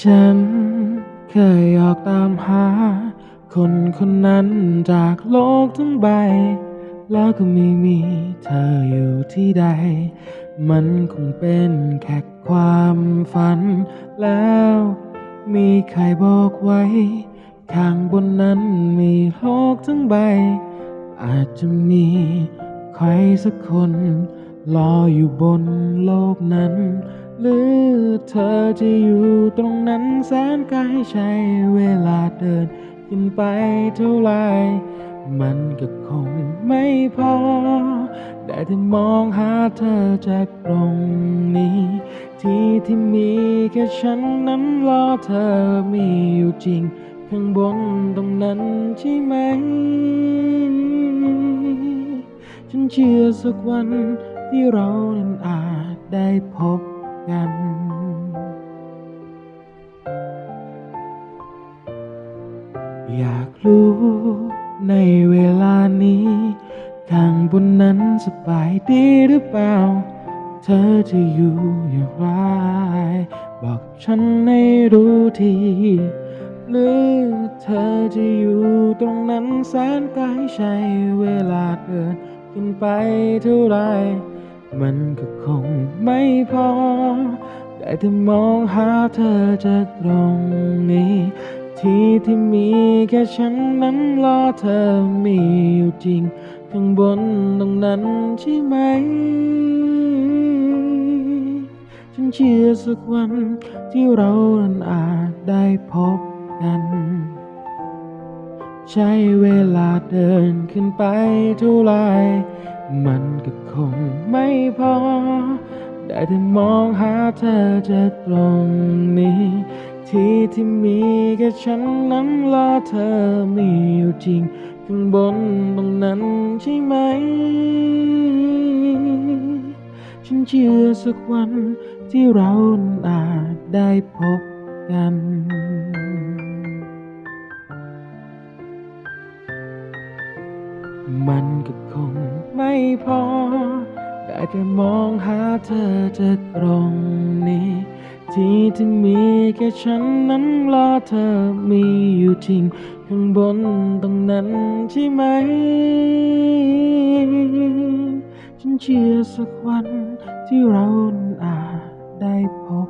ฉันเคยออกตามหา คนคนนั้นจากโลกทั้งใบ แล้วก็ไม่มีเธออยู่ที่ใด มันคงเป็นแค่ความฝัน แล้วมีใครบอกไว้ ข้างบนนั้นมีโลกทั้งใบ อาจจะมีใครสักคน รออยู่บนโลกนั้น หรือเธอจะอยู่ตรงนั้นแสนไกลใช้เวลาเดินขึ้นไปเท่าไหรมันก็คงไม่พอ ได้แต่มองหาเธอจากตรงนี้ ที่ที่มีแค่ฉันนั้นรอเธอมีอยู่จริง ข้างบนตรงนั้นใช่ไหม ฉันเชื่อสักวัน ที่เรานั้นอาจได้พบกัน อยากรู้ในเวลานี้ข้างบนนั้นสบายดีหรือเปล่า เธอจะอยู่อย่างไร บอกฉันให้รู้ทีหรือเธอจะอยู่ตรงนั้นแสนไกลใช้เวลาเดินขึ้นไปเท่าไร มันก็คงไม่พอ ได้แต่มองหาเธอจากตรงนี้ ที่ที่มีแค่ฉันนั้นรอเธอมีอยู่จริง ข้างบนตรงนั้นใช่ไหม ฉันเชื่อสักวันที่เรานั้นอาจได้พบกันใช้เวลาเดินขึ้นไปเท่าไร มันก็คงไม่พอ ได้แต่มองหาเธอจากตรงนี้ ที่ที่มีแค่ฉันนั้นรอเธอมีอยู่จริงข้างบนตรงนั้นใช่ไหม ฉันเชื่อสักวันที่เราอาจได้พบกัน มันก็คงไม่พอ ได้แต่มองหาเธอจากตรงนี้ ที่ที่มีแค่ฉันนั้นรอเธอมีอยู่จริง ข้างบนตรงนั้นใช่ไหม ฉันเชื่อสักวันที่เราอาจได้พบ